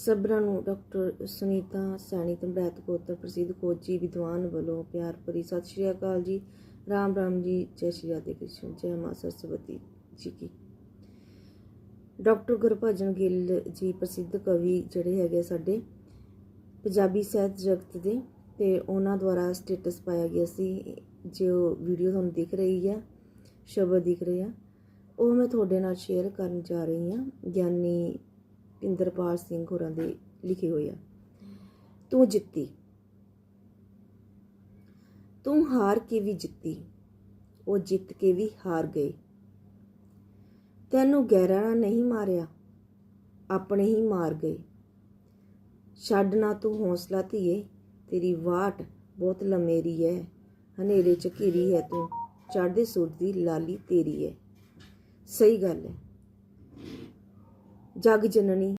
ਸਭਰਾਂ ਨੂੰ ਡਾਕਟਰ ਸੁਨੀਤਾ ਸੈਣੀ ਤੰਬੈਤ ਕੋਤਰ ਪ੍ਰਸਿੱਧ ਖੋਜੀ ਵਿਦਵਾਨ ਵੱਲੋਂ ਪਿਆਰ ਭਰੀ ਸਤਿ ਸ਼੍ਰੀ ਅਕਾਲ ਜੀ। ਰਾਮ ਰਾਮ ਜੀ, ਜੈ ਸ਼੍ਰੀ ਰਾਧੇ ਕ੍ਰਿਸ਼ਨ, ਜੈ ਮਾ ਸਰਸਵਤੀ ਜੀ ਕੀ। ਡਾਕਟਰ ਗੁਰਭਜਨ ਗਿੱਲ ਜੀ ਪ੍ਰਸਿੱਧ ਕਵੀ ਜਿਹੜੇ ਹੈਗੇ ਸਾਡੇ ਪੰਜਾਬੀ ਸਾਹਿਤ ਜਗਤ ਦੇ ਤੇ ਉਹਨਾਂ ਦੁਆਰਾ ਸਟੇਟਸ ਪਾਇਆ ਗਿਆ ਸੀ। ਜੋ ਵੀਡੀਓ ਤੁਹਾਨੂੰ ਦਿਖ ਰਹੀ ਹੈ ਸ਼ਬਦ ਦਿਖ ਰਹੇ ਆ, ਉਹ ਮੈਂ ਤੁਹਾਡੇ ਨਾਲ ਸ਼ੇਅਰ ਕਰਨ ਜਾ ਰਹੀ ਹਾਂ ਗਿਆਨੀ ਇੰਦਰਪਾਲ ਸਿੰਘ ਹੋਰਾਂ ਦੇ ਲਿਖੇ ਹੋਏ ਆ। ਤੂੰ ਜਿੱਤੀ। ਤੂੰ ਹਾਰ ਕੇ ਵੀ ਜਿੱਤੀ। ਉਹ ਜਿੱਤ ਕੇ ਵੀ ਹਾਰ ਗਏ। ਤੈਨੂੰ ਗੈਰਾਂ ਨਹੀਂ ਮਾਰਿਆ। ਆਪਣੇ ਹੀ ਮਾਰ ਗਏ। ਛੱਡ ਨਾ ਤੂੰ ਹੌਸਲਾ ਧੀਏ। ਤੇਰੀ ਵਾਟ ਬਹੁਤ ਲੰਮੇਰੀ ਹੈ ਹਨੇਰੇ ਚ ਘਿਰੀ ਹੈ ਤੂੰ। ਚੜ੍ਹਦੇ ਸੂਰਜ ਦੀ ਲਾਲੀ ਤੇਰੀ ਹੈ ਸਹੀ ਗੱਲ ਹੈ జాగిజనని